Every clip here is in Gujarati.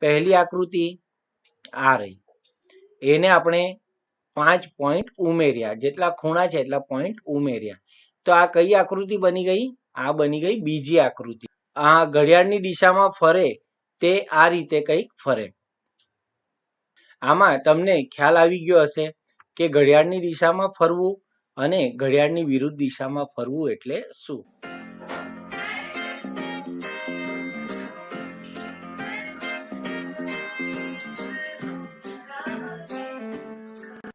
પહેલી આકૃતિ આ રહી. એને આપણે પાંચ પોઈન્ટ ઉમેર્યા. જેટલા ખૂણા છે એટલા પોઈન્ટ ઉમેર્યા. તો આ કઈ આકૃતિ બની ગઈ? આ બની ગઈ બીજી આકૃતિ. આ ઘડિયાળની દિશામાં ફરે તે આ રીતે કંઈક ફરે. આમાં તમને ખ્યાલ આવી ગયો હશે કે ઘડિયાળની દિશામાં ફરવું અને ઘડિયાળની વિરુદ્ધ દિશામાં ફરવું એટલે શું?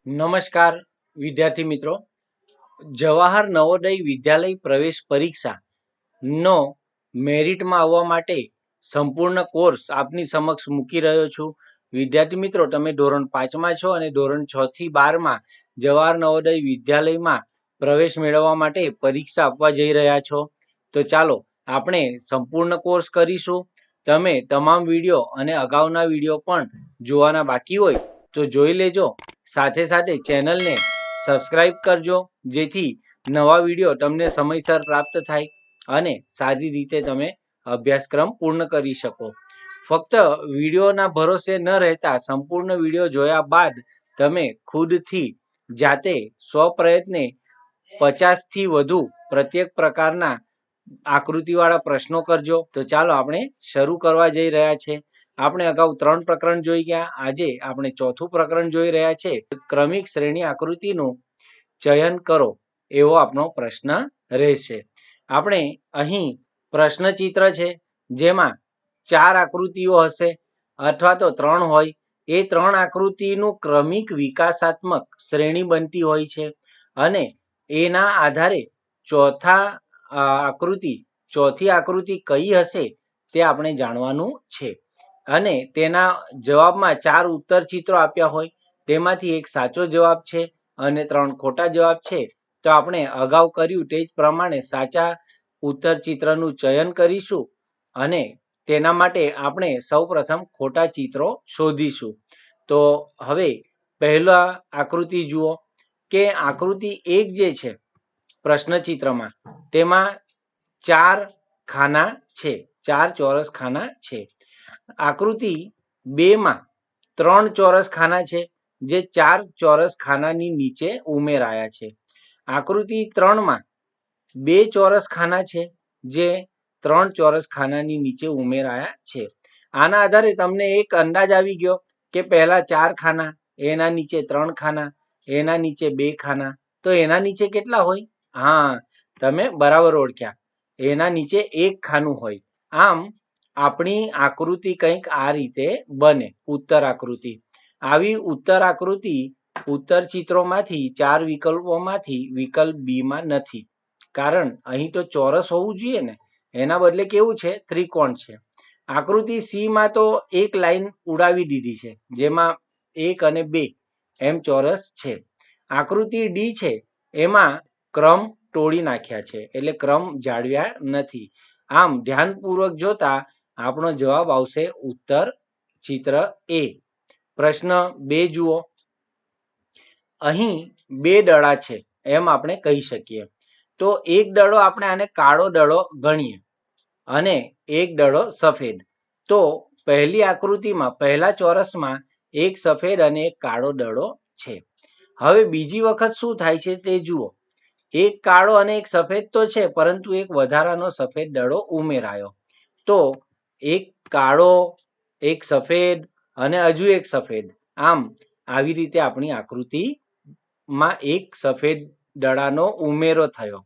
નમસ્કાર, વિદ્યાર્થી મિત્રો. જવાહર નવોદય વિદ્યાલય પ્રવેશ પરીક્ષા નો મેરિટમાં આવવા માટે સંપૂર્ણ કોર્સ આપની સમક્ષ મૂકી રહ્યો છું. વિદ્યાર્થી મિત્રો, તમે ધોરણ પાંચમાં છો અને ધોરણ છ થી બારમાં જવાહર નવોદય વિદ્યાલયમાં પ્રવેશ મેળવવા માટે પરીક્ષા આપવા જઈ રહ્યા છો. તો ચાલો, આપણે સંપૂર્ણ કોર્સ કરીશું. તમે તમામ વીડિયો અને અગાઉના વીડિયો પણ જોવાના બાકી હોય તો જોઈ લેજો. સાથે સાથે ચેનલને સબસ્ક્રાઇબ કરજો, જેથી નવા વીડિયો તમને સમયસર પ્રાપ્ત થાય અને સારી રીતે તમે અભ્યાસક્રમ પૂર્ણ કરી શકો. ફક્ત વિડીયોના ભરોસે ન રહેતા સંપૂર્ણ વીડિયો જોયા બાદ તમે ખુદથી જાતે સ્વપ્રયત્ને પચાસથી વધુ પ્રત્યેક પ્રકારના આકૃતિવાળા પ્રશ્નો કરજો. તો ચાલો આપણે શરૂ કરવા જઈ રહ્યા છે. આપણે અગાઉ ત્રણ પ્રકરણ જોઈ ગયા. આજે આપણે ચોથું પ્રકરણ જોઈ રહ્યા છે. ક્રમિક શ્રેણી આકૃતિનું ચયન કરો. એવો આપણો પ્રશ્ન રહેશે. આપણે અહીં પ્રશ્ન ચિત્ર છે, જેમાં ચાર આકૃતિઓ હશે અથવા તો ત્રણ હોય. એ ત્રણ આકૃતિનું ક્રમિક વિકાસાત્મક શ્રેણી બનતી હોય છે અને એના આધારે ચોથા આકૃતિ, ચોથી આકૃતિ કઈ હશે તે આપણે જાણવાનું છે. અને તેના જવાબમાં ચાર ઉત્તર ચિત્રો આપ્યા હોય. તેમાંથી એક સાચો જવાબ છે અને ત્રણ ખોટા જવાબ છે. તો આપણે અગાઉ કર્યું તે જ પ્રમાણે સાચા ઉત્તર ચિત્રનું ચયન કરીશું અને તેના માટે આપણે સૌપ્રથમ ખોટા ચિત્રો શોધીશું. તો હવે પહેલા આકૃતિ જુઓ કે આકૃતિ એક જે છે પ્રશ્ન ચિત્રમાં, તેમાં ચાર ખાના છે, ચાર ચોરસ ખાના છે. આકૃતિ બે માં ત્રણ ચોરસ ખાના છે, જે ચાર ચોરસ ખાનાની નીચે ઉમેરાયા છે. આકૃતિ ત્રણમાં બે ચોરસ ખાના છે, જે ત્રણ ચોરસ ખાનાની નીચે ઉમેરાયા છે. આના આધારે તમને એક અંદાજ આવી ગયો કે પહેલા ચાર ખાના, એના નીચે ત્રણ ખાના, એના નીચે બે ખાના. તો એના નીચે કેટલા હોય? હા, તમે બરાબર ઓળખ્યા. એના નીચે એક ખાનું હોય. આમ આપણી આકૃતિ કંઈક આ રીતે બને, ઉત્તર આકૃતિ. આવી ઉત્તર આકૃતિ ઉત્તર ચિત્રોમાંથી ચાર વિકલ્પોમાંથી વિકલ્પ બીમાં નથી. કારણ અહીં તો ચોરસ હોવું જોઈએ ને, એના બદલે કેવું છે? ત્રિકોણ છે. આકૃતિ સીમાં તો એક લાઈન ઉડાવી દીધી છે, જેમાં એક અને બે, એમ ચોરસ છે. આકૃતિ ડી છે, એમાં ક્રમ તોડી નાખ્યા છે, એટલે ક્રમ જાળવ્યા નથી. આમ ધ્યાનપૂર્વક જોતા આપણો જવાબ આવશે ઉત્તર ચિત્ર એ. પ્રશ્ન બે જુઓ. અહીં બે દડા છે એમ આપણે કહી શકીએ. તો એક દડો આપણે આને કાળો દડો ગણીએ અને એક દડો સફેદ. તો પહેલી આકૃતિમાં, પહેલા ચોરસમાં એક સફેદ અને એક કાળો દડો છે. હવે બીજી વખત શું થાય છે તે જુઓ. એક કાળો અને એક સફેદ તો છે, પરંતુ એક વધારાનો સફેદ દડો ઉમેરાયો. તો એક કાળો, એક સફેદ અને હજુ એક સફેદ. આમ, આવી રીતે આપણી આકૃતિમાં એક સફેદ દડાનો ઉમેરો થયો.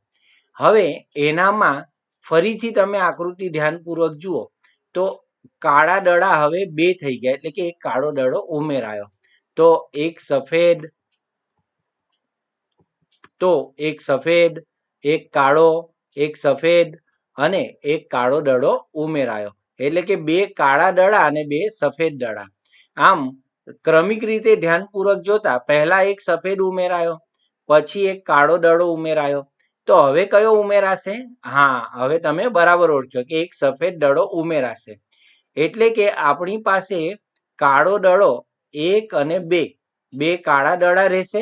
હવે એનામાં ફરીથી તમે આકૃતિ ધ્યાનપૂર્વક જુઓ, તો કાળા દડા હવે બે થઈ ગયા, એટલે કે એક કાળો દડો ઉમેરાયો. તો એક સફેદ, તો એક સફેદ, એક કાળો, એક સફેદ અને એક કાળો દડો ઉમેરાયો. એટલે કે બે કાળા દડા અને બે સફેદ દડા. આમ, ક્રમિક રીતે ધ્યાનપૂર્વક જોતા પહેલા એક સફેદ ઉમેરાયો, પછી એક કાળો દડો ઉમેરાયો. તો હવે કયો ઉમેરાશે? હા, હવે તમે બરાબર ઓળખ્યો કે એક સફેદ દડો ઉમેરાશે. એટલે કે આપણી પાસે કાળો દડો એક અને બે બે કાળા દડા રહેશે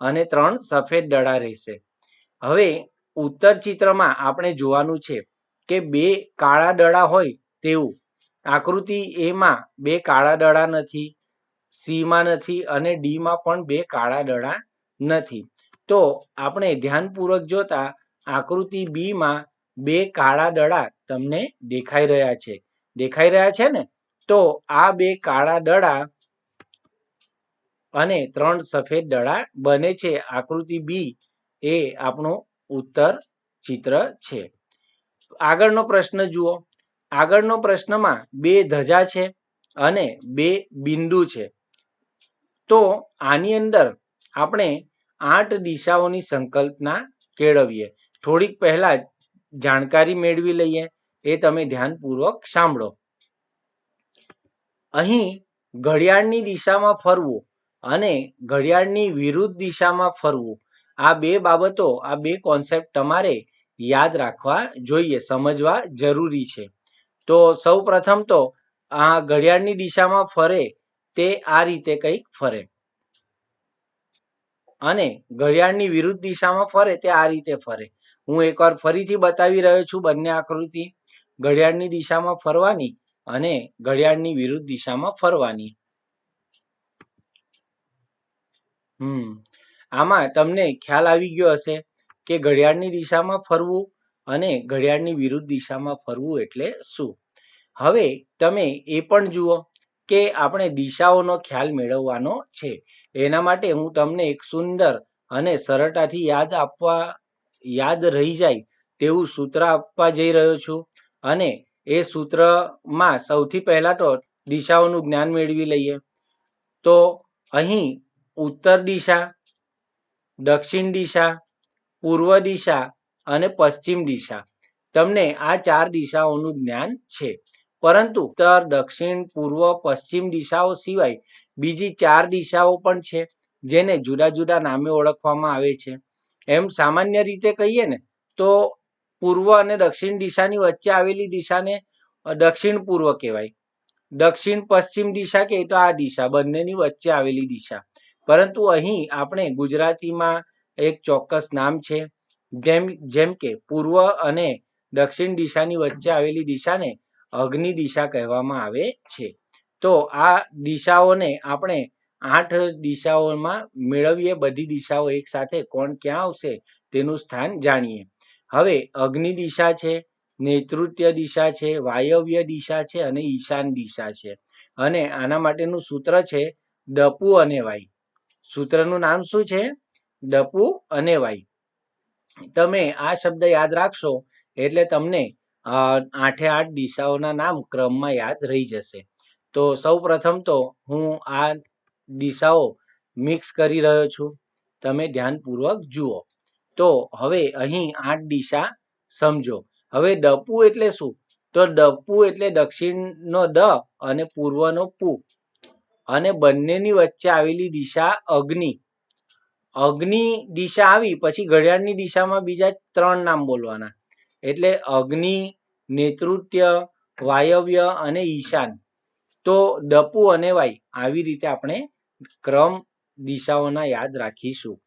અને ત્રણ સફેદ દડા રહેશે. હવે ઉત્તર ચિત્રમાં આપણે જોવાનું છે કે બે કાળા દડા હોય તેવું. આકૃતિ એમાં બે કાળા દડા નથી સી માં નથી અને ડી માં પણ બે કાળા દડા નથી. તો આપણે ધ્યાનપૂર્વક જોતા આકૃતિ બીમાં બે કાળા દડા તમને દેખાઈ રહ્યા છે. દેખાઈ રહ્યા છે ને? તો આ બે કાળા દડા અને ત્રણ સફેદ દડા બને છે. આકૃતિ બી એ આપણું ઉત્તર ચિત્ર છે. આગળનો પ્રશ્ન જુઓ. આગળનો પ્રશ્નમાં બે ધજા છે અને બે બિંદુ છે. તો આની અંદર આપણે આઠ દિશાઓની સંકલ્પના કેળવીએ. થોડીક પહેલા જાણકારી મેળવી લઈએ, એ તમે ધ્યાનપૂર્વક સાંભળો. અહીં ઘડિયાળની દિશામાં ફરવું અને ઘડિયાળની વિરુદ્ધ દિશામાં ફરવું, આ બે બાબતો, આ બે કોન્સેપ્ટ તમારે યાદ રાખવા જોઈએ, સમજવા જરૂરી છે. તો સૌ પ્રથમ તો આ ઘડિયાળની દિશામાં ફરે તે આ રીતે કંઈક ફરે. અને ઘડિયાળની વિરુદ્ધ દિશામાં ફરે તે આ રીતે ફરે. હું એકવાર ફરીથી બતાવી રહ્યો છું બંને આકૃતિ. ઘડિયાળની દિશામાં ફરવાની અને ઘડિયાળની વિરુદ્ધ દિશામાં ફરવાની. હમ. આમાં તમને ખ્યાલ આવી ગયો હશે કે ઘડિયાળની દિશામાં ફરવું અને ઘડિયાળની વિરુદ્ધ દિશામાં ફરવું એટલે શું? હવે તમે એ પણ જુઓ કે આપણે દિશાઓનો ખ્યાલ મેળવવાનો છે. એના માટે હું તમને એક સુંદર અને સરળતાથી યાદ આપવા, યાદ રહી જાય તેવું સૂત્ર આપવા જઈ રહ્યો છું. અને એ સૂત્રમાં સૌથી પહેલા તો દિશાઓનું જ્ઞાન મેળવી લઈએ. તો અહીં ઉત્તર દિશા, દક્ષિણ દિશા, પૂર્વ દિશા અને પશ્ચિમ દિશા. તમને આ ચાર દિશાઓનું જ્ઞાન છે. પરંતુ ઉત્તર, દક્ષિણ, પૂર્વ, પશ્ચિમ દિશાઓ સિવાય બીજી ચાર દિશાઓ પણ છે, જેને જુદા જુદા નામે ઓળખવામાં આવે છે. એમ સામાન્ય રીતે કહીએ ને, તો પૂર્વ અને દક્ષિણ દિશાની વચ્ચે આવેલી દિશાને દક્ષિણ પૂર્વ કહેવાય. દક્ષિણ, પશ્ચિમ દિશા કે તો આ દિશા, બંનેની વચ્ચે આવેલી દિશા. પરંતુ અહીં આપણે ગુજરાતીમાં એક ચોક્કસ નામ છે. જેમ જેમ કે પૂર્વ અને દક્ષિણ દિશાની વચ્ચે આવેલી દિશાને અગ્નિ દિશા કહેવામાં આવે છે. તો આ દિશાઓને આપણે આઠ દિશાઓમાં મેળવીએ. બધી દિશાઓ એક સાથે કોણ ક્યાં આવશે તેનું સ્થાન જાણીએ. હવે અગ્નિ દિશા છે, નેતૃત્વ દિશા છે, વાયવ્ય દિશા છે અને ઈશાન દિશા છે. અને આના માટેનું સૂત્ર છે ડપુ અને વાય. સૂત્રનું નામ શું છે? ડપુ અને વાય. તમે આ શબ્દ યાદ રાખશો, એટલે તમને આઠે આઠ દિશાઓના નામ ક્રમમાં યાદ રહી જશે. તો સૌ પ્રથમ તો હું આ દિશાઓ મિક્સ કરી રહ્યો છું. તમે ધ્યાનપૂર્વક જુઓ. તો હવે અહીં આઠ દિશા સમજો. હવે દપુ એટલે શું? તો દપુ એટલે દક્ષિણનો દ અને પૂર્વનો પુ. અને બંનેની વચ્ચે આવેલી દિશા અગ્નિ. અગ્નિ દિશા આવી, પછી ઘડિયાળની દિશામાં બીજા ત્રણ નામ બોલવાના. એટલે અગ્નિ નેતૃત્ય વાયવ્ય અને ઈશાન. તો દપુ અને વાય, આવી રીતે આપણે ક્રમ દિશાઓના યાદ રાખીશું.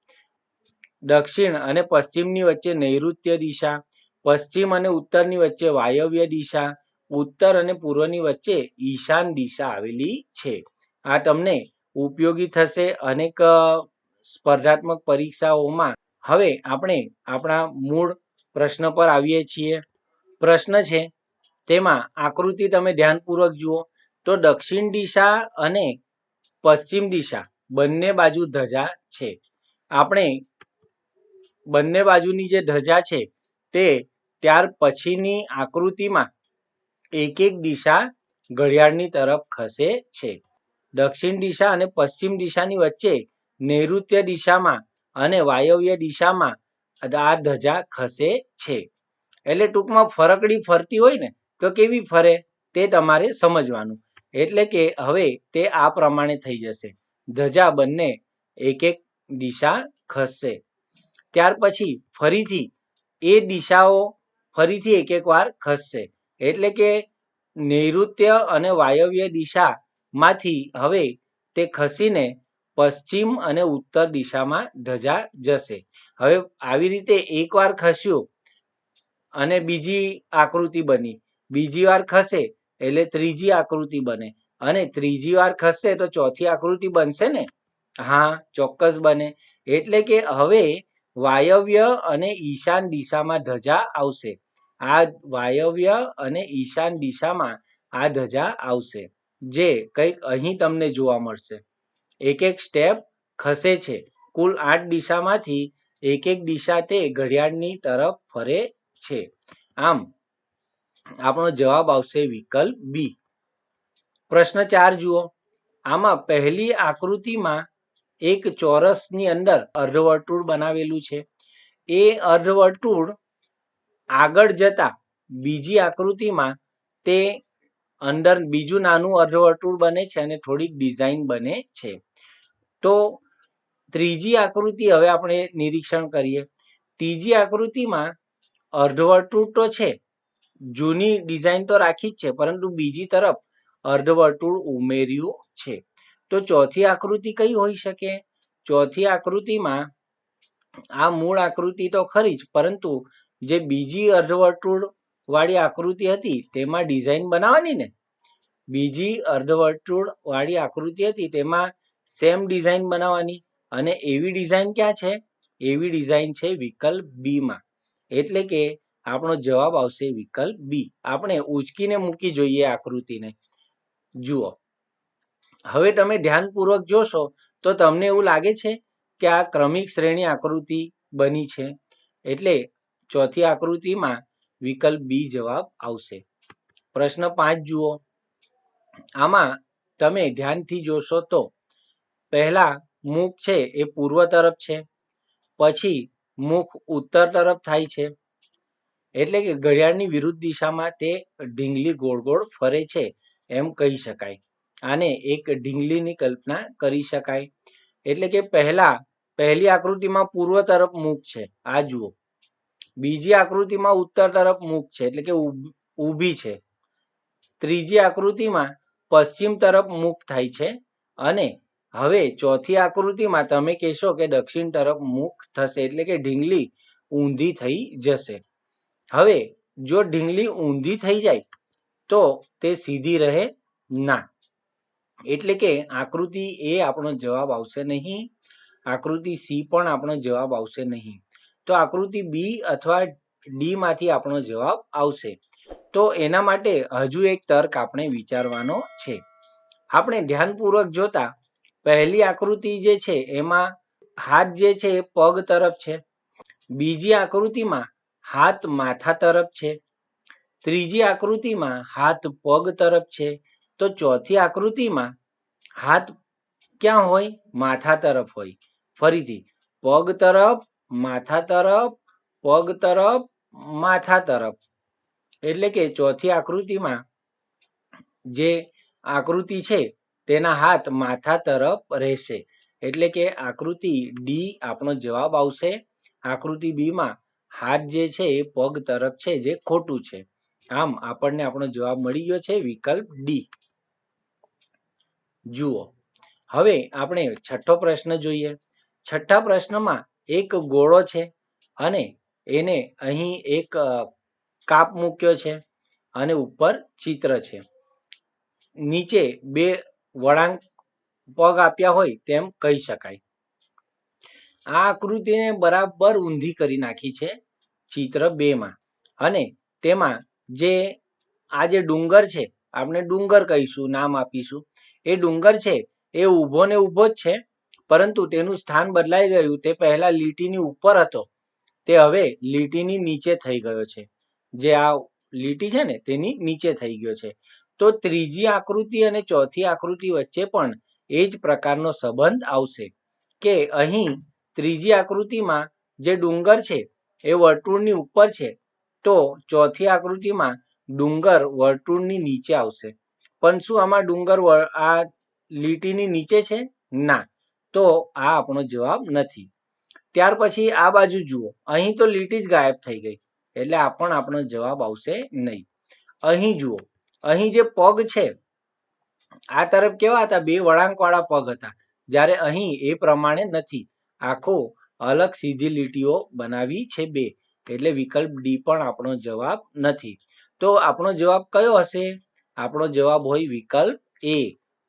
દક્ષિણ અને પશ્ચિમની વચ્ચે નૈઋત્ય દિશા, પશ્ચિમ અને ઉત્તરની વચ્ચે વાયવ્ય દિશા, ઉત્તર અને પૂર્વની વચ્ચે ઈશાન દિશા આવેલી છે. આ તમને ઉપયોગી થશે અનેક સ્પર્ધાત્મક પરીક્ષાઓમાં હવે આપણે આપણા મૂળ પ્રશ્ન પર આવીએ છીએ. પ્રશ્ન છે, તેમાં આકૃતિ તમે ધ્યાનપૂર્વક જુઓ તો દક્ષિણ દિશા અને પશ્ચિમ દિશા બંને બાજુ ધજા છે. આપણે બંને બાજુની જે ધજા છે તે ત્યાર પછીની આકૃતિમાં એક એક દિશા ઘડિયાળની તરફ ખસે છે. દક્ષિણ દિશા અને પશ્ચિમ દિશાની વચ્ચે નૈઋત્ય દિશામાં અને વાયવ્ય દિશામાં આ ધજા ખસે છે. એટલે ટૂંકમાં ફરકડી ફરતી હોય ને, તો કેવી ફરે તે તમારે સમજવાનું. એટલે કે હવે તે આ પ્રમાણે થઈ જશે. ધજા બંને એક એક દિશા ખસશે. ત્યાર પછી ફરીથી એ દિશાઓ ફરીથી એક એક વાર ખસશે. એટલે કે નૈઋત્ય અને વાયવ્ય દિશામાંથી હવે તે ખસીને પશ્ચિમ અને ઉત્તર દિશામાં ધજા જશે. હવે આવી રીતે એકવાર ખસ્યું અને બીજી આકૃતિ બની. બીજી વાર ખસે એટલે ત્રીજી આકૃતિ બને. અને ત્રીજી વાર ખસશે તો ચોથી આકૃતિ બનશે ને? હા, ચોક્કસ બને. એટલે કે હવે વાયવ્ય અને ઈશાન દિશામાં ધજા આવશે. આ વાયવ્ય અને ઈશાન દિશામાં આ ધજા આવશે. જે કંઈક અહીં તમને જોવા મળશે. એક એક સ્ટેપ ખસે છે. કુલ આઠ દિશામાંથી એક એક દિશા તે ઘડિયાળની તરફ ફરે છે. આમ, આપણો જવાબ આવશે વિકલ્પ બી પ્રશ્ન ચાર જુઓ. આમાં પહેલી આકૃતિમાં એક ચોરસની અંદર અર્ધવર્તુળ બનાવેલું છે. એ અર્ધવર્તુળ આગળ જતા બીજી આકૃતિમાં તે અંદર બીજું નાનું અર્ધવર્તુળ બને છે અને થોડીક ડિઝાઇન બને છે. તો ત્રીજી આકૃતિ હવે આપણે નિરીક્ષણ કરીએ. ત્રીજી આકૃતિમાં અર્ધવર્તુળ તો છે, જૂની ડિઝાઇન તો રાખી જ છે, પરંતુ બીજી તરફ અર્ધવર્તુળ ઉમેર્યું છે. તો ચોથી આકૃતિ કઈ હોઈ શકે? ચોથી આકૃતિમાં આ મૂળ આકૃતિ તો ખરી જ, પરંતુ જે બીજી અર્ધવર્તુળ વાળી આકૃતિ હતી તેમાં ડિઝાઇન બનાવવાની ને? બીજી અર્ધવર્તુળ વાળી આકૃતિ હતી તેમાં સેમ ડિઝાઇન બનાવવાની. અને એવી ડિઝાઇન ક્યાં છે? એવી ડિઝાઇન છે વિકલ્પ બીમાં એટલે કે આપણો જવાબ આવશે વિકલ્પ બી આપણે ઉચકીને મૂકી જોઈએ આકૃતિને. જુઓ. હવે તમે ધ્યાનપૂર્વક જોશો તો તમને એવું લાગે છે કે આ ક્રમિક શ્રેણી આકૃતિ બની છે. એટલે ચોથી આકૃતિમાં વિકલ્પ બી જવાબ આવશે. પ્રશ્ન પાંચ જુઓ. આમાં તમે ધ્યાનથી જોશો તો પહેલા મુખ છે એ પૂર્વ તરફ છે, પછી મુખ ઉત્તર તરફ થાય છે. એટલે કે ઘડિયાળની વિરુદ્ધ દિશામાં તે ઢીંગલી ગોળ ગોળ ફરે છે એમ કહી શકાય. આને એક ઢીંગલીની કલ્પના કરી શકાય. એટલે કે પહેલા, પહેલી આકૃતિમાં પૂર્વ તરફ મુખ છે. આ જુઓ. બીજી આકૃતિમાં ઉત્તર તરફ મુખ છે. એટલે કે ઊભી છે. ત્રીજી આકૃતિમાં પશ્ચિમ તરફ મુખ થાય છે અને હવે ચોથી આકૃતિમાં તમે કહેશો કે દક્ષિણ તરફ મુખ થશે એટલે કે ઢીંગલી ઊંધી થઈ જશે. હવે જો ઢીંગલી ઊંધી થઈ જાય તો તે સીધી રહે ના. એટલે કે આકૃતિ એ આપણો જવાબ આવશે નહીં. આકૃતિ સી પણ આપણો જવાબ આવશે નહીં. તો આકૃતિ બી અથવા ડી માંથી આપણો જવાબ આવશે. તો એના માટે હજુ એક તર્ક આપણે વિચારવાનો છે. આપણે ધ્યાનપૂર્વક જોતા પહેલી આકૃતિ જે છે, એમાં હાથ જે છે, એ પગ તરફ છે. બીજી આકૃતિમાં હાથ માથા તરફ છે. ત્રીજી આકૃતિમાં હાથ પગ તરફ છે. તો ચોથી આકૃતિમાં હાથ ક્યાં હોય? માથા તરફ હોય. ફરીથી, પગ તરફ, માથા તરફ, પગ તરફ, માથા તરફ. એટલે કે ચોથી આકૃતિમાં જે આકૃતિ છે તેના હાથ માથા તરફ રહેશે. એટલે કે આકૃતિ ડી આપણો જવાબ આવશે. આકૃતિ બી માં હાથ જે છે એ પગ તરફ છે, જે ખોટું છે. આમ આપણને આપણો જવાબ મળી ગયો છે વિકલ્પ ડી જુઓ. હવે આપણે છઠ્ઠો પ્રશ્ન જોઈએ. છઠ્ઠા પ્રશ્નમાં એક ગોળો છે અને એને અહીં એક કાપ મૂક્યો છે અને ઉપર ચિત્ર છે. નીચે બે વળાંક પગ આપ્યા હોય તેમ કહી શકાય. આ આકૃતિને બરાબર ઊંધી કરી નાખી છે ચિત્ર બે માં. અને તેમાં જે આ જે ડુંગર છે, આપણે ડુંગર કહીશું, નામ આપીશું. એ ડુંગર છે, એ ઊભો ને ઊભો જ છે, પરંતુ તેનું સ્થાન બદલાઈ ગયું, તે પહેલા લીટીની ઉપર હતો. તે હવે લીટીની નીચે થઈ ગયો છે. જે આ લીટી છે ને, તેની નીચે થઈ ગયો છે. તો ત્રીજી આકૃતિ અને ચોથી આકૃતિ વચ્ચે પણ એ જ પ્રકારનો સંબંધ આવશે. કે અહીં ત્રીજી આકૃતિમાં જે ડુંગર છે, એ વર્તુળની ઉપર છે, તો ચોથી આકૃતિમાં ડુંગર વર્તુળની નીચે આવશે. પણ શું આમાં ડુંગર આ લીટીની નીચે છે? ના, તો આ આપણો જવાબ નથી. ત્યાર પછી આ બાજુ જુઓ, અહીં તો લીટી જ ગાયબ થઈ ગઈ, એટલે આ પણ આપણો જવાબ આવશે નહીં. અહીં જુઓ અહીં જે પગ છે, આ તરફ કેવા હતા? બે વળાંકવાળા પગ હતા. જ્યારે અહીં એ પ્રમાણે નથી. આખો અલગ સીધી લીટીઓ બનાવી છે બે. એટલે વિકલ્પ ડી પણ આપણો જવાબ નથી. તો આપણો જવાબ કયો હશે? આપણો જવાબ હોય વિકલ્પ એ,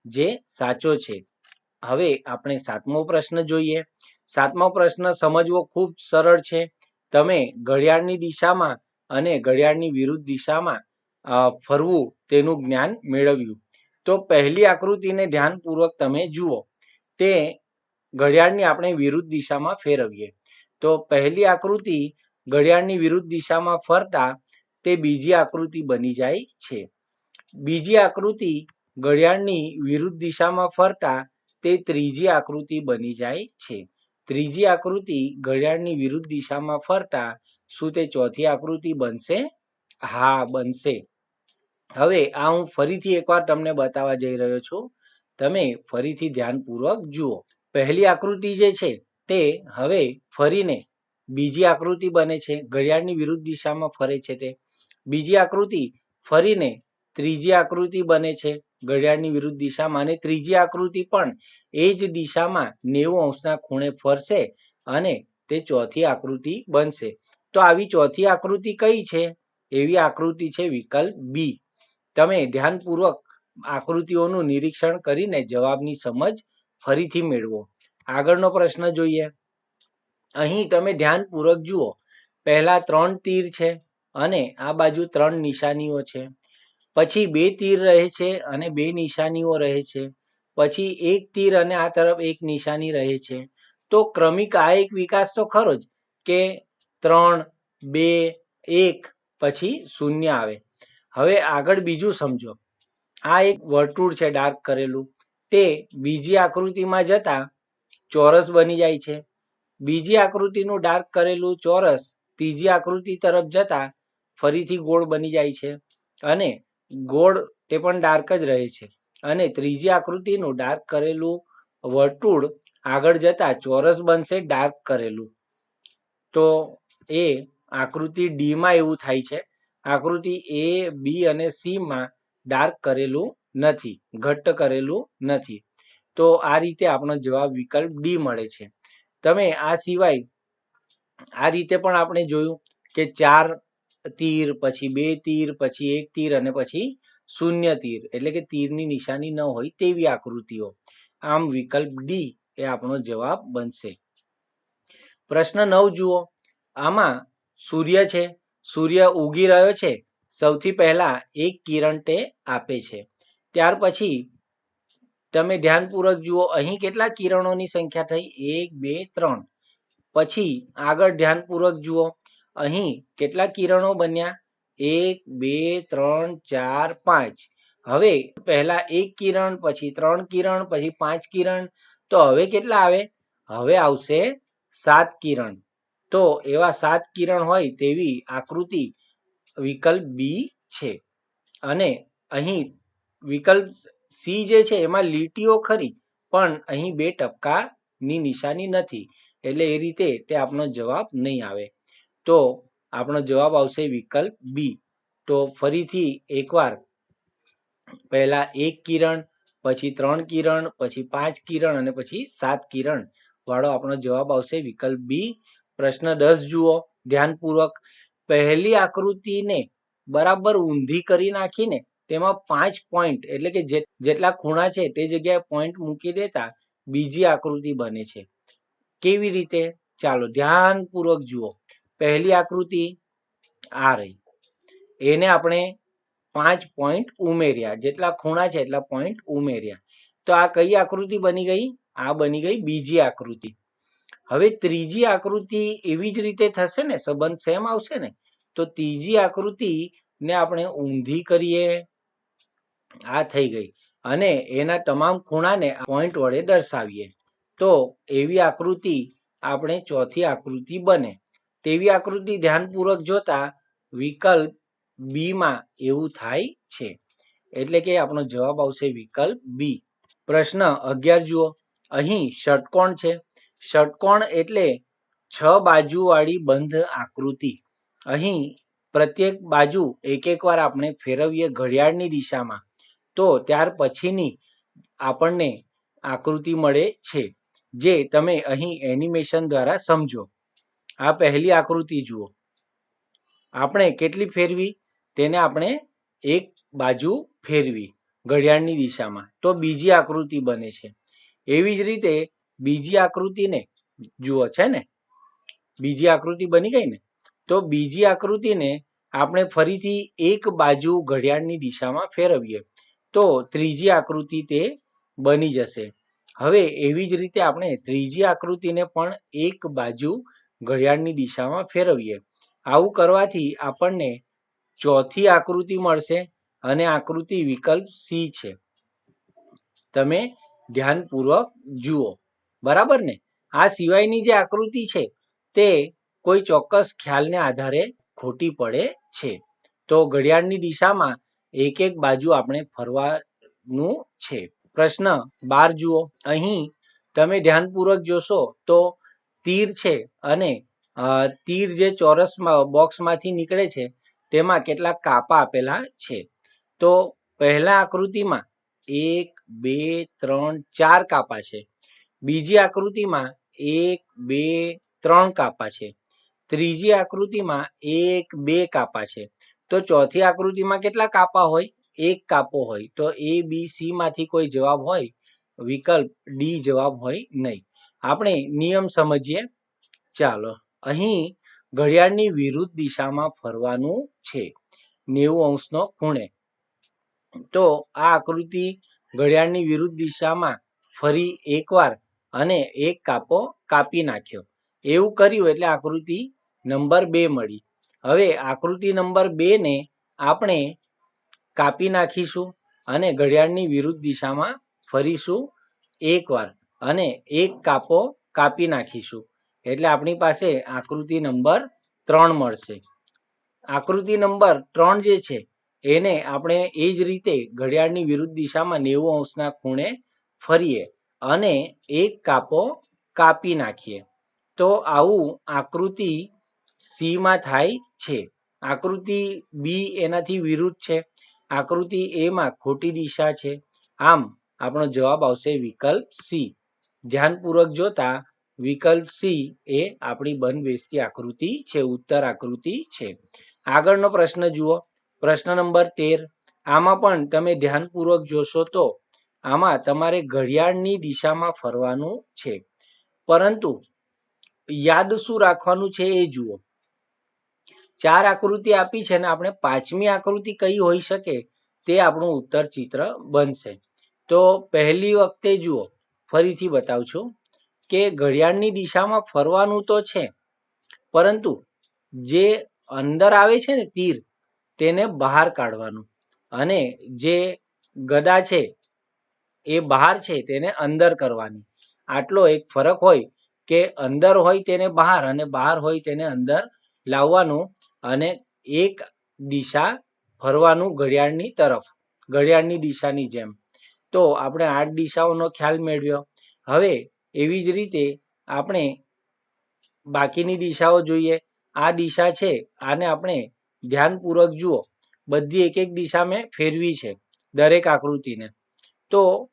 જે સાચો છે. હવે આપણે સાતમો પ્રશ્ન જોઈએ. સાતમો પ્રશ્ન સમજવો ખૂબ સરળ છે. તમે ઘડિયાળની દિશામાં અને ઘડિયાળની વિરુદ્ધ દિશામાં ફરવું તેનું જ્ઞાન મેળવ્યું. તો પહેલી આકૃતિને ધ્યાનપૂર્વક તમે જુઓ. તે ઘડિયાળની આપણે વિરુદ્ધ દિશામાં ફેરવીએ. તો પહેલી આકૃતિ ઘડિયાળની વિરુદ્ધ દિશામાં ફરતા તે બીજી આકૃતિ બની જાય છે. બીજી આકૃતિ ઘડિયાળની વિરુદ્ધ દિશામાં ફરતા તે ત્રીજી આકૃતિ બની જાય છે. ત્રીજી આકૃતિ ઘડિયાળની વિરુદ્ધ દિશામાં ફરતા શું તે ચોથી આકૃતિ બનશે? હા, બનશે. હવે આ હું ફરીથી એકવાર તમને બતાવવા જઈ રહ્યો છું. તમે ફરીથી ધ્યાનપૂર્વક જુઓ. પહેલી આકૃતિ જે છે તે હવે ફરીને બીજી આકૃતિ બને છે. ઘડિયાળની વિરુદ્ધ દિશામાં ફરે છે તે. બીજી આકૃતિ ફરીને ત્રીજી આકૃતિ બને છે. ઘડિયાળની વિરુદ્ધ દિશામાં અને ત્રીજી આકૃતિ પણ એ જ દિશામાં નેવું અંશના ખૂણે ફરશે અને તે ચોથી આકૃતિ બનશે. તો આવી ચોથી આકૃતિ કઈ છે? એવી આકૃતિ છે વિકલ્પ બી. તમે ધ્યાનપૂર્વક આકૃતિઓનું નિરીક્ષણ કરીને જવાબની સમજ ફરીથી મેળવો. આગળનો પ્રશ્ન જોઈએ. અહીં તમે ધ્યાનપૂર્વક જુઓ. પહેલા ત્રણ તીર છે અને આ બાજુ ત્રણ નિશાનીઓ છે. પછી બે તીર રહે છે અને બે નિશાનીઓ રહે છે. પછી એક તીર અને આ તરફ એક નિશાની રહે છે. તો ક્રમિક આ એક વિકાસ તો ખરો જ કે ત્રણ, બે, એક, પછી શૂન્ય આવે. હવે આગળ બીજું સમજો. આ એક વર્તુળ છે ડાર્ક કરેલું. તે બીજી આકૃતિમાં જતા ચોરસ બની જાય છે. બીજી આકૃતિનું ડાર્ક કરેલું ચોરસ ત્રીજી આકૃતિ તરફ જતા ફરીથી ગોળ બની જાય છે અને ગોળ તે પણ ડાર્ક જ રહે છે. અને ત્રીજી આકૃતિનું ડાર્ક કરેલું વર્તુળ આગળ જતા ચોરસ બનશે ડાર્ક કરેલું. તો એ આકૃતિ ડીમાં એવું થાય છે. આકૃતિ એ બી અને સી માં ડાર્ક કરેલું નથી, ઘટ્ટ કરેલું નથી. તો આ રીતે આપણો જવાબ વિકલ્પ ડી મળે છે. તમે આ સિવાય આ રીતે પણ આપણે જોયું કે ચાર તીર, પછી બે તીર, પછી એક તીર અને પછી શૂન્ય તીર, એટલે કે તીરની નિશાની ન હોય તેવી આકૃતિઓ. આમ વિકલ્પ ડી એ આપણો જવાબ બનશે. પ્રશ્ન નવ જુઓ. આમાં સૂર્ય છે સૂર્ય ઉગી રહ્યો છે, સૌથી પહેલા એક કિરણ તે આપે છે. ત્યાર પછી તમે ધ્યાનપૂર્વક જુઓ, અહીં કેટલા કિરણોની સંખ્યા થઈ? એક, બે, ત્રણ. પછી આગળ ધ્યાનપૂર્વક જુઓ, અહીં કેટલા કિરણો બન્યા? એક, બે, ત્રણ, ચાર, પાંચ. હવે પહેલા એક કિરણ, પછી ત્રણ કિરણ, પછી પાંચ કિરણ. તો હવે કેટલા આવે? હવે આવશે સાત કિરણ. તો એવા સાત કિરણ હોય તેવી આકૃતિ વિકલ્પ બી છે. અને અહીં વિકલ્પ સી જે છે એમાં લીટીઓ ખરી, પણ અહીં બે ટપકાની નિશાની નથી, એટલે એ રીતે તે આપણો જવાબ નહીં આવે. તો આપણો જવાબ આવશે વિકલ્પ બી. તો ફરીથી એકવાર, પહેલા એક કિરણ, પછી ત્રણ કિરણ, પછી પાંચ કિરણ અને પછી સાત કિરણ વાળો આપણો જવાબ આવશે વિકલ્પ બી. પ્રશ્ન દસ જુઓ, ધ્યાનપૂર્વક. પહેલી આકૃતિને બરાબર ઊંધી કરી નાખીને તેમાં પાંચ પોઈન્ટ એટલે કે જેટલા ખૂણા છે તે જગ્યાએ પોઈન્ટ મૂકી દેતા બીજી આકૃતિ બને છે. કેવી રીતે? ચાલો ધ્યાનપૂર્વક જુઓ. પહેલી આકૃતિ આ રહી. એને આપણે પાંચ પોઈન્ટ ઉમેર્યા. જેટલા ખૂણા છે એટલા પોઈન્ટ ઉમેર્યા. તો આ કઈ આકૃતિ બની ગઈ? આ બની ગઈ બીજી આકૃતિ. હવે ત્રીજી આકૃતિ એવી જ રીતે થશે ને, સંબંધ સેમ આવશે ને, તો ત્રીજી આકૃતિ ને આપણે ઊંધી કરીએ. આ થઈ ગઈ. અને એના તમામ ખૂણાને પોઈન્ટ વડે દર્શાવીએ. તો એવી આકૃતિ આપણે ચોથી આકૃતિ બને. તેવી આકૃતિ ધ્યાનપૂર્વક જોતા વિકલ્પ બીમાં એવું થાય છે. એટલે કે આપણો જવાબ આવશે વિકલ્પ બી પ્રશ્ન અગિયાર જુઓ. અહીં ષટકોણ છે. ષટકોણ એટલે છ બાજુવાળી બંધ આકૃતિ. અહીં પ્રત્યેક બાજુ એક એક વાર આપણે ફેરવીએ ઘડિયાળની દિશામાં. તો ત્યાર પછીની આપણને આકૃતિ મળે છે, જે તમે અહીં એનિમેશન દ્વારા સમજો. આ પહેલી આકૃતિ જુઓ. આપણે કેટલી ફેરવી? તેને આપણે એક બાજુ ફેરવી ઘડિયાળની દિશામાં. તો બીજી આકૃતિ બને છે. એવી જ રીતે બીજી આકૃતિને જુઓ, છે ને? બીજી આકૃતિ બની ગઈ ને? તો બીજી આકૃતિને આપણે ફરીથી એક બાજુ ઘડિયાળની દિશામાં ફેરવીએ. તો ત્રીજી આકૃતિ તે બની જશે. હવે એવી જ રીતે આપણે ત્રીજી આકૃતિને પણ એક બાજુ ઘડિયાળની દિશામાં ફેરવીએ. આવું કરવાથી આપણને ચોથી આકૃતિ મળશે અને આકૃતિ વિકલ્પ સી છે. તમે ધ્યાનપૂર્વક જુઓ. બરાબર ને? આ સિવાયની જે આકૃતિ છે, તે કોઈ ચોક્કસ ખ્યાલને આધારે ખોટી પડે છે. તો ઘડિયાળની દિશામાં એક એક બાજુ આપણે ફરવાનું છે. પ્રશ્ન બાર જુઓ. અહીં તમે ધ્યાનપૂર્વક જોશો તો તીર છે અને તીર જે ચોરસમાં બોક્સમાંથી નીકળે છે, તેમાં કેટલાક કાપા આપેલા છે. તો પહેલા આકૃતિમાં એક, બે, ત્રણ, ચાર કાપા છે. બીજી આકૃતિમાં એક, બે, ત્રણ કાપા છે. ત્રીજી આકૃતિમાં એક, બે કાપા છે. તો ચોથી આકૃતિમાં કેટલા કાપા હોય? એક કાપો હોય. તો એ, બી, સી માંથી કોઈ જવાબ હોય? વિકલ્પ ડી જવાબ હોય નહીં. આપણે નિયમ સમજીએ. ચાલો, અહીં ઘડિયાળની વિરુદ્ધ દિશામાં ફરવાનું છે. નેવું અંશનો ખૂણે. તો આ આકૃતિ ઘડિયાળની વિરુદ્ધ દિશામાં ફરી એકવાર અને એક કાપો કાપી નાખ્યો. એવું કર્યું એટલે આકૃતિ નંબર બે મળી. હવે આકૃતિ નંબર બે ને આપણે કાપી નાખીશું અને ઘડિયાળની વિરુદ્ધ દિશામાં ફરીશું એકવાર અને એક કાપો કાપી નાખીશું. એટલે આપણી પાસે આકૃતિ નંબર ત્રણ મળશે. આકૃતિ નંબર ત્રણ જે છે, એને આપણે એ જ રીતે ઘડિયાળની વિરુદ્ધ દિશામાં નેવું અંશના ખૂણે ફરીએ. અને એક કાપો કાપી નાખીએ. તો આવું આકૃતિ સીમાં થાય છે. આકૃતિ બી એનાથી વિરુદ્ધ છે. આકૃતિ એમાં ખોટી દિશા છે. આમ, આપણો જવાબ આવશે વિકલ્પ સી. ધ્યાનપૂર્વક જોતા, વિકલ્પ સી એ આપણી બંધબેસતી આકૃતિ છે, ઉત્તર આકૃતિ છે. આગળનો પ્રશ્ન જુઓ. પ્રશ્ન નંબર તેર. આમાં પણ તમે ધ્યાનપૂર્વક જોશો તો આમાં તમારે ઘડિયાળની દિશામાં ફરવાનું છે. પરંતુ યાદ શું રાખવાનું છે એ જુઓ. ચાર આકૃતિ આપી છે ને આપણે પાંચમી આકૃતિ કઈ હોઈ શકે તે આપણું ઉત્તર ચિત્ર બનશે. તો પહેલી વખતે જુઓ, ફરીથી બતાવું છું કે ઘડિયાળની દિશામાં ફરવાનું તો છે, પરંતુ જે અંદર આવે છે ને તીર, તેને બહાર કાઢવાનું. અને જે ગદા છે એ બહાર છે તેને અંદર કરવાની. આટલો એક ફરક હોય કે અંદર હોય તેને બહાર અને બહાર હોય તેને અંદર લાવવાનું અને એક દિશા ફરવાનું ઘડિયાળની તરફ, ઘડિયાળની દિશાની જેમ. તો આપણે આઠ દિશાઓનો ખ્યાલ મેળવ્યો. હવે એવી જ રીતે આપણે બાકીની દિશાઓ જોઈએ. આ દિશા છે, આને આપણે ધ્યાનપૂર્વક જુઓ. બધી એક એક દિશા મેં ફેરવી છે દરેક આકૃતિને. તો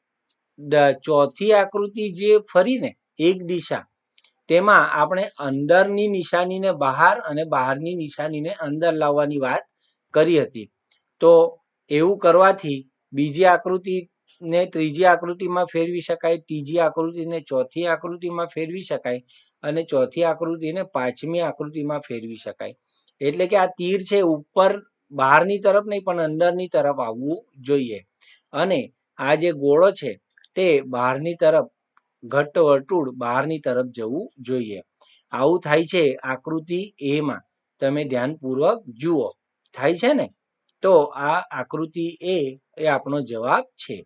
ચોથી આકૃતિ જે ફરીને એક દિશા, તેમાં આપણે અંદરની નિશાનીને બહાર અને બહારની નિશાનીને અંદર લાવવાની વાત કરી હતી. તો એવું કરવાથી બીજી આકૃતિને ત્રીજી આકૃતિમાં ફેરવી શકાય, ત્રીજી આકૃતિને ચોથી આકૃતિમાં ફેરવી શકાય અને ચોથી આકૃતિને પાંચમી આકૃતિમાં ફેરવી શકાય. એટલે કે આ તીર છે ઉપર, બહારની તરફ નહીં, પણ અંદરની તરફ આવવું જોઈએ. અને આ જે ગોળો છે તે બહારની તરફ, ઘટ્ટ વર્તુળ બહારની તરફ જવું જોઈએ. આવું થાય છે આકૃતિ એમાં તમે ધ્યાનપૂર્વક જુઓ. થાય છે ને? તો આ આકૃતિ એ આપણો જવાબ છે.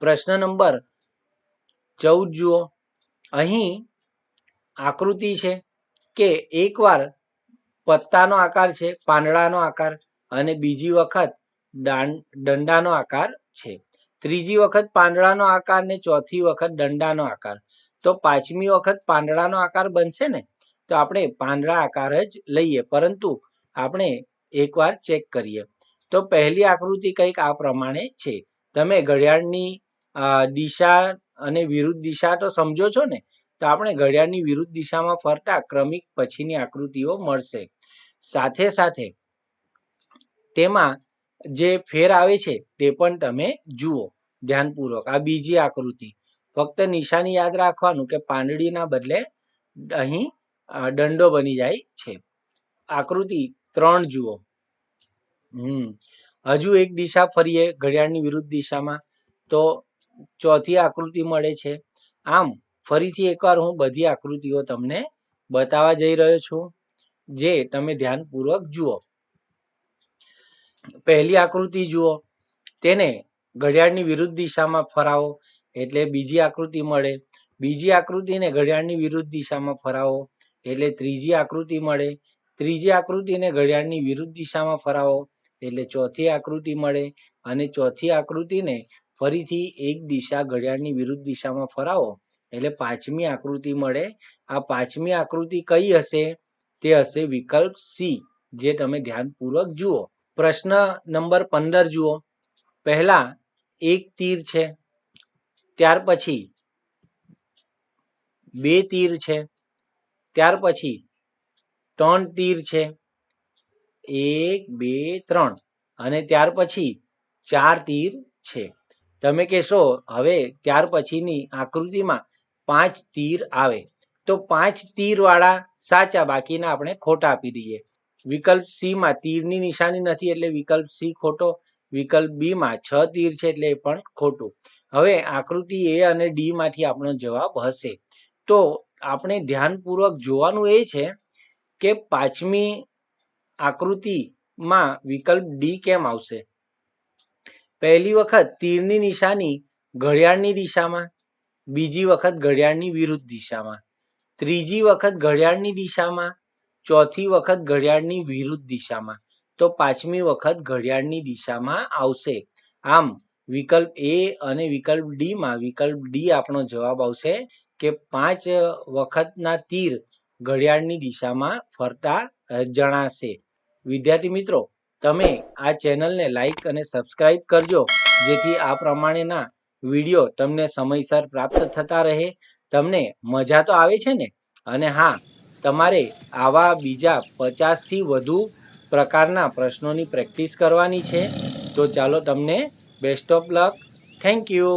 પ્રશ્ન નંબર ચૌદ જુઓ. અહીં આકૃતિ છે કે એકવાર પત્તાનો આકાર છે, પાંદડાનો આકાર અને બીજી વખત દંડાનો આકાર છે. ત્રીજી વખત પાંદડાનો આકાર ને ચોથી વખત દંડાનો આકાર. તો પાંચમી વખત પાંદડાનો આકાર બનશે ને? તો આપણે પાંદડા આકાર જ લઈએ. પરંતુ આપણે એકવાર ચેક કરીએ. તો પહેલી આકૃતિ કંઈક આ પ્રમાણે છે. તમે ઘડિયાળની દિશા અને વિરુદ્ધ દિશા તો સમજો છો ને? તો આપણે ઘડિયાળની વિરુદ્ધ દિશામાં ફરતા ક્રમિક પછીની આકૃતિઓ મળશે. સાથે સાથે તેમાં જે ફેર આવે છે તે પણ તમે જુઓ, ધ્યાનપૂર્વક. આ બીજી આકૃતિ. ફક્ત નિશાની યાદ રાખવાનું કે પાંદડીના બદલે અહીં દંડો બની જાય છે. આકૃતિ ત્રણ જુઓ. હમ. હજુ એક દિશા ફરીએ ઘડિયાળની વિરુદ્ધ દિશામાં. તો ચોથી આકૃતિ મળે છે. આમ, ફરીથી એકવાર હું બધી આકૃતિઓ તમને બતાવવા જઈ રહ્યો છું, જે તમે ધ્યાનપૂર્વક જુઓ. પહેલી આકૃતિ જુઓ. તેને ઘડિયાળની વિરુદ્ધ દિશામાં ફરાવો એટલે બીજી આકૃતિ મળે. બીજી આકૃતિને ઘડિયાળની વિરુદ્ધ દિશામાં ફરાવો એટલે ત્રીજી આકૃતિ મળે. ત્રીજી આકૃતિને ઘડિયાળની વિરુદ્ધ દિશામાં ફરાવો એટલે ચોથી આકૃતિ મળે અને ચોથી આકૃતિને ફરીથી એક દિશા ઘડિયાળની વિરુદ્ધ દિશામાં ફરાવો એટલે પાંચમી આકૃતિ મળે. આ પાંચમી આકૃતિ કઈ હશે? તે હશે વિકલ્પ સી, જે તમે ધ્યાનપૂર્વક જુઓ. પ્રશ્ન નંબર પંદર જુઓ. પહેલા એક તીર છે, ત્યાર પછી બે તીર છે, ત્યાર પછી ત્રણ તીર છે, એક, બે, ત્રણ અને ત્યાર પછી ચાર તીર છે. તમે કહેશો, હવે ત્યાર પછીની આકૃતિમાં પાંચ તીર આવે. તો પાંચ તીર વાળા સાચા બાકીના આપણે ખોટા આપી દઈએ. વિકલ્પ સી માં તીરની નિશાની નથી એટલે વિકલ્પ સી ખોટો, વિકલ્પ બી માં છ તીર છે એટલે એ પણ ખોટું. હવે આકૃતિ એ અને ડી માંથી આપણો જવાબ હશે. તો આપણે ધ્યાનપૂર્વક જોવાનું એ છે કે પાંચમી આકૃતિમાં વિકલ્પ ડી કેમ આવશે? પહેલી વખત તીરની નિશાની ઘડિયાળની દિશામાં, બીજી વખત ઘડિયાળની વિરુદ્ધ દિશામાં, ત્રીજી વખત ઘડિયાળની દિશામાં ચોથી વખત ઘડિયાળની વિરુદ્ધ દિશામાં, તો પાંચમી વખત ઘડિયાળની દિશામાં આવશે. આમ, વિકલ્પ એ અને વિકલ્પ ડી માં વિકલ્પ ડી આપણો જવાબ આવશે કે પાંચ વખતના તીર ઘડિયાળની દિશામાં ફરતા જણાશે. વિદ્યાર્થી મિત્રો, તમે આ ચેનલને લાઈક અને સબસ્ક્રાઇબ કરજો, જેથી આ પ્રમાણેના વીડિયો તમને સમયસર પ્રાપ્ત થતા રહે. તમને મજા તો આવે છે ને? અને હા તમારે આવા બીજા પચાસથી વધુ પ્રકારના પ્રશ્નોની પ્રેક્ટિસ કરવાની છે. તો ચાલો તમને best of luck thank you